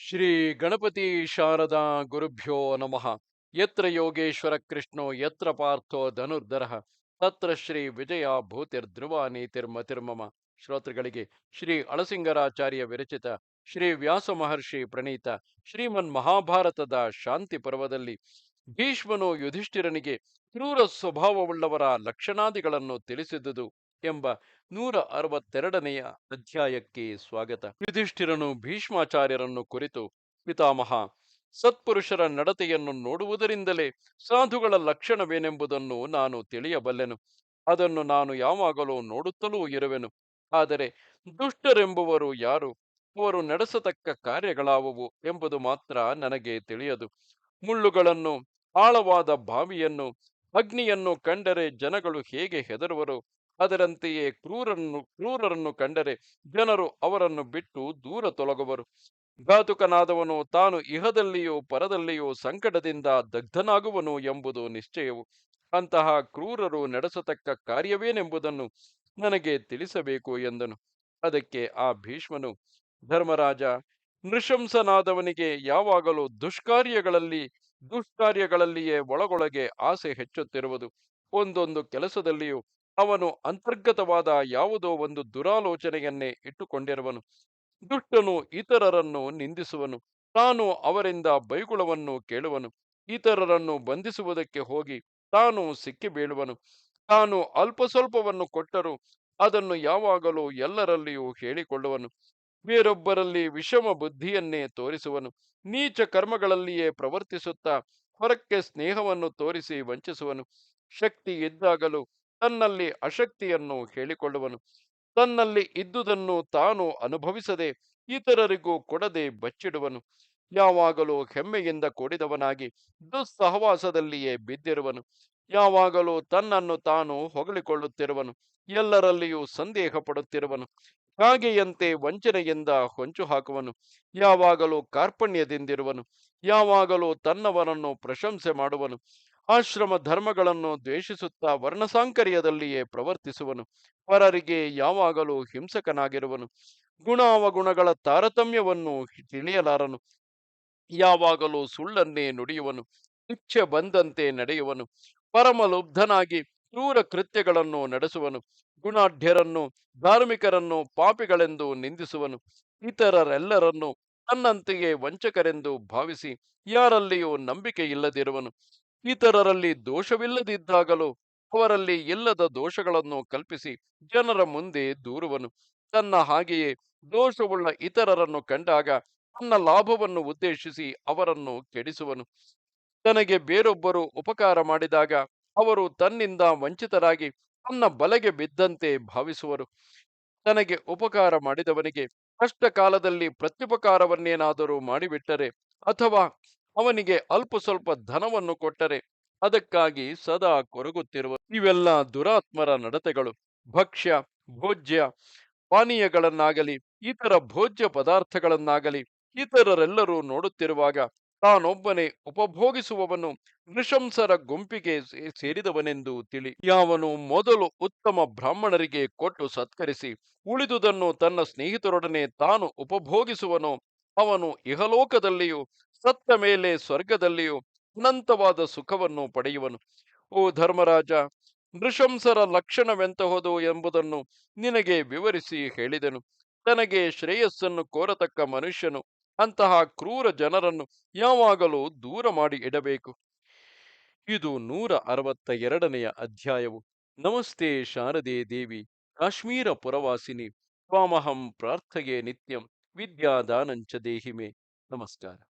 ಶ್ರೀ ಗಣಪತಿ ಶಾರದಾ ಗುರುಭ್ಯೋ ನಮಃ. ಯತ್ರ ಯೋಗೇಶ್ವರ ಕೃಷ್ಣೋ, ಯತ್ರ ಪಾರ್ಥೋ ಧನುರ್ಧರ. ತತ್ರ ಶ್ರೀ ವಿಜಯ ಭೂತಿರ್ಧ್ರುವ ನೀತಿರ್ಮತಿರ್ಮಮ ಶ್ರೋತೃಗಳಿಗೆ ಶ್ರೀ ಅಳಸಿಂಗರಾಚಾರ್ಯ ವಿರಚಿತ ಶ್ರೀ ವ್ಯಾಸ ಮಹರ್ಷಿ ಪ್ರಣೀತ ಶ್ರೀಮನ್ ಮಹಾಭಾರತದ ಶಾಂತಿ ಪರ್ವದಲ್ಲಿ ಭೀಷ್ಮನು ಯುಧಿಷ್ಠಿರನಿಗೆ ಕ್ರೂರ ಸ್ವಭಾವವುಳ್ಳವರ ಲಕ್ಷಣಾದಿಗಳನ್ನು ತಿಳಿಸಿದುದು. ಎಂಬ ನೂರ ಅರವತ್ತೆರಡನೆಯ ಅಧ್ಯಾಯಕ್ಕೆ ಸ್ವಾಗತ. ಯುಧಿಷ್ಠಿರನು ಭೀಷ್ಮಾಚಾರ್ಯರನ್ನು ಕುರಿತು, ಪಿತಾಮಹ, ಸತ್ಪುರುಷರ ನಡತೆಯನ್ನು ನೋಡುವುದರಿಂದಲೇ ಸಾಧುಗಳ ಲಕ್ಷಣವೇನೆಂಬುದನ್ನು ನಾನು ತಿಳಿಯಬಲ್ಲೆನು. ಅದನ್ನು ನಾನು ಯಾವಾಗಲೂ ನೋಡುತ್ತಲೂ ಇರುವೆನು. ಆದರೆ ದುಷ್ಟರೆಂಬುವರು ಯಾರು? ಅವರು ನಡೆಸತಕ್ಕ ಕಾರ್ಯಗಳಾವುವು? ಎಂಬುದು ಮಾತ್ರ ನನಗೆ ತಿಳಿಯದು. ಮುಳ್ಳುಗಳನ್ನು, ಆಳವಾದ ಬಾವಿಯನ್ನು, ಅಗ್ನಿಯನ್ನು ಕಂಡರೆ ಜನಗಳು ಹೇಗೆ ಹೆದರುವರು? ಅದರಂತೆಯೇ ಕ್ರೂರನ್ನು, ಕ್ರೂರರನ್ನು ಕಂಡರೆ ಜನರು ಅವರನ್ನು ಬಿಟ್ಟು ದೂರ ತೊಲಗುವರು. ಘಾತುಕನಾದವನು ತಾನು ಇಹದಲ್ಲಿಯೋ, ಪರದಲ್ಲಿಯೋ ಸಂಕಟದಿಂದ ದಗ್ಧನಾಗುವನು ಎಂಬುದು ನಿಶ್ಚಯವು. ಅಂತಹ ಕ್ರೂರರು ನಡೆಸತಕ್ಕ ಕಾರ್ಯವೇನೆಂಬುದನ್ನು ನನಗೆ ತಿಳಿಸಬೇಕು ಎಂದನು. ಅದಕ್ಕೆ ಆ ಭೀಷ್ಮನು, ಧರ್ಮರಾಜ, ನೃಶಂಸನಾದವನಿಗೆ ಯಾವಾಗಲೂ ದುಷ್ಕಾರ್ಯಗಳಲ್ಲಿ, ದುಷ್ಕಾರ್ಯಗಳಲ್ಲಿಯೇ ಒಳಗೊಳಗೆ ಆಸೆ ಹೆಚ್ಚುತ್ತಿರುವುದು. ಒಂದೊಂದು ಕೆಲಸದಲ್ಲಿಯೂ ಅವನು ಅಂತರ್ಗತವಾದ ಯಾವುದೋ ಒಂದು ದುರಾಲೋಚನೆಯನ್ನೇ ಇಟ್ಟುಕೊಂಡಿರುವನು. ದುಷ್ಟನು ಇತರರನ್ನು ನಿಂದಿಸುವನು. ತಾನು ಅವರಿಂದ ಬೈಗುಳವನ್ನು ಕೇಳುವನು. ಇತರರನ್ನು ಬಂಧಿಸುವುದಕ್ಕೆ ಹೋಗಿ ತಾನು ಸಿಕ್ಕಿ ಬೀಳುವನು. ತಾನು ಅಲ್ಪ ಸ್ವಲ್ಪವನ್ನು ಕೊಟ್ಟರೂ ಅದನ್ನು ಯಾವಾಗಲೂ ಎಲ್ಲರಲ್ಲಿಯೂ ಹೇಳಿಕೊಳ್ಳುವನು. ಬೇರೊಬ್ಬರಲ್ಲಿ ವಿಷಮ ಬುದ್ಧಿಯನ್ನೇ ತೋರಿಸುವನು. ನೀಚ ಕರ್ಮಗಳಲ್ಲಿಯೇ ಪ್ರವರ್ತಿಸುತ್ತಾ ಹೊರಕ್ಕೆ ಸ್ನೇಹವನ್ನು ತೋರಿಸಿ ವಂಚಿಸುವನು. ಶಕ್ತಿ ಇದ್ದಾಗಲೂ ತನ್ನಲ್ಲಿ ಅಶಕ್ತಿಯನ್ನು ಹೇಳಿಕೊಳ್ಳುವನು. ತನ್ನಲ್ಲಿ ಇದ್ದುದನ್ನು ತಾನು ಅನುಭವಿಸದೆ ಇತರರಿಗೂ ಕೊಡದೆ ಬಚ್ಚಿಡುವನು. ಯಾವಾಗಲೂ ಹೆಮ್ಮೆಯಿಂದ ಕೂಡಿದವನಾಗಿ ದುಸ್ಸಹವಾಸದಲ್ಲಿಯೇ ಬಿದ್ದಿರುವನು. ಯಾವಾಗಲೂ ತನ್ನನ್ನು ತಾನು ಹೊಗಳಿಕೊಳ್ಳುತ್ತಿರುವನು. ಎಲ್ಲರಲ್ಲಿಯೂ ಸಂದೇಹ ಪಡುತ್ತಿರುವನು ಹಾಗೆಯಂತೆ ವಂಚನೆಯಿಂದ ಹೊಂಚು ಹಾಕುವನು ಯಾವಾಗಲೂ ಕಾರ್ಪಣ್ಯದಿಂದಿರುವನು. ಯಾವಾಗಲೂ ತನ್ನವನನ್ನು ಪ್ರಶಂಸೆ ಮಾಡುವನು. ಆಶ್ರಮ ಧರ್ಮಗಳನ್ನು ದ್ವೇಷಿಸುತ್ತಾ ವರ್ಣಸಾಂಕರ್ಯದಲ್ಲಿಯೇ ಪ್ರವರ್ತಿಸುವನು. ಪರರಿಗೆ ಯಾವಾಗಲೂ ಹಿಂಸಕನಾಗಿರುವನು. ಗುಣಾವಗುಣಗಳ ತಾರತಮ್ಯವನ್ನು ತಿಳಿಯಲಾರನು. ಯಾವಾಗಲೂ ಸುಳ್ಳನ್ನೇ ನುಡಿಯುವನು. ಇಚ್ಛೆ ಬಂದಂತೆ ನಡೆಯುವನು. ಪರಮಲುಬ್ಧನಾಗಿ ಕ್ರೂರ ಕೃತ್ಯಗಳನ್ನು ನಡೆಸುವನು. ಗುಣಾಢ್ಯರನ್ನು, ಧಾರ್ಮಿಕರನ್ನು ಪಾಪಿಗಳೆಂದು ನಿಂದಿಸುವನು. ಇತರರೆಲ್ಲರನ್ನು ತನ್ನಂತೆಯೇ ವಂಚಕರೆಂದು ಭಾವಿಸಿ ಯಾರಲ್ಲಿಯೂ ನಂಬಿಕೆ ಇಲ್ಲದಿರುವನು ಇತರರಲ್ಲಿ ದೋಷವಿಲ್ಲದಿದ್ದಾಗಲೂ ಅವರಲ್ಲಿ ಇಲ್ಲದ ದೋಷಗಳನ್ನು ಕಲ್ಪಿಸಿ ಜನರ ಮುಂದೆ ದೂರುವನು. ತನ್ನ ಹಾಗೆಯೇ ದೋಷವುಳ್ಳ ಇತರರನ್ನು ಕಂಡಾಗ ತನ್ನ ಲಾಭವನ್ನು ಉದ್ದೇಶಿಸಿ ಅವರನ್ನು ಕೆಡಿಸುವನು. ತನಗೆ ಬೇರೊಬ್ಬರು ಉಪಕಾರ ಮಾಡಿದಾಗ ಅವರು ತನ್ನಿಂದ ವಂಚಿತರಾಗಿ ತನ್ನ ಬಲೆಗೆ ಬಿದ್ದಂತೆ ಭಾವಿಸುವರು. ತನಗೆ ಉಪಕಾರ ಮಾಡಿದವನಿಗೆ ಕಷ್ಟ ಕಾಲದಲ್ಲಿ ಪ್ರತ್ಯುಪಕಾರವನ್ನೇನಾದರೂ ಮಾಡಿಬಿಟ್ಟರೆ ಅಥವಾ ಅವನಿಗೆ ಅಲ್ಪ ಸ್ವಲ್ಪ ಧನವನ್ನು ಕೊಟ್ಟರೆ ಅದಕ್ಕಾಗಿ ಸದಾ ಕೊರಗುತ್ತಿರುವ ಇವೆಲ್ಲ ದುರಾತ್ಮರ ನಡತೆಗಳು. ಭಕ್ಷ್ಯ, ಭೋಜ್ಯ, ಪಾನೀಯಗಳನ್ನಾಗಲಿ, ಇತರ ಭೋಜ್ಯ ಪದಾರ್ಥಗಳನ್ನಾಗಲಿ ಇತರರೆಲ್ಲರೂ ನೋಡುತ್ತಿರುವಾಗ ತಾನೊಬ್ಬನೇ ಉಪಭೋಗಿಸುವವನು ನೃಶಂಸರ ಗುಂಪಿಗೆ ಸೇರಿದವನೆಂದು ತಿಳಿ ಯಾವನು ಮೊದಲು ಉತ್ತಮ ಬ್ರಾಹ್ಮಣರಿಗೆ ಕೊಟ್ಟು ಸತ್ಕರಿಸಿ ಉಳಿದುದನ್ನು ತನ್ನ ಸ್ನೇಹಿತರೊಡನೆ ತಾನು ಉಪಭೋಗಿಸುವನು, ಅವನು ಇಹಲೋಕದಲ್ಲಿಯೂ ಸತ್ತ ಮೇಲೆ ಸ್ವರ್ಗದಲ್ಲಿಯೂ ಅನಂತವಾದ ಸುಖವನ್ನು ಪಡೆಯುವನು. ಓ ಧರ್ಮರಾಜ, ನೃಶಂಸರ ಲಕ್ಷಣವೆಂತಹದು ಎಂಬುದನ್ನು ನಿನಗೆ ವಿವರಿಸಿ ಹೇಳಿದನು. ತನಗೆ ಶ್ರೇಯಸ್ಸನ್ನು ಕೋರತಕ್ಕ ಮನುಷ್ಯನು, ಅಂತಹ ಕ್ರೂರ ಜನರನ್ನು ಯಾವಾಗಲೂ ದೂರ ಮಾಡಿ ಇಡಬೇಕು. ಇದು ನೂರ ಅರವತ್ತ ಎರಡನೆಯ ಅಧ್ಯಾಯವು. ನಮಸ್ತೆ ಶಾರದೆ ದೇವಿ, ಕಾಶ್ಮೀರ ಪುರವಾಸಿನಿ ಸ್ವಾಮಹಂ ಪ್ರಾರ್ಥಗೆ ನಿತ್ಯಂ, ವಿದ್ಯಾದಾನಂಚ ದೇಹಿಮೆ. ನಮಸ್ಕಾರ.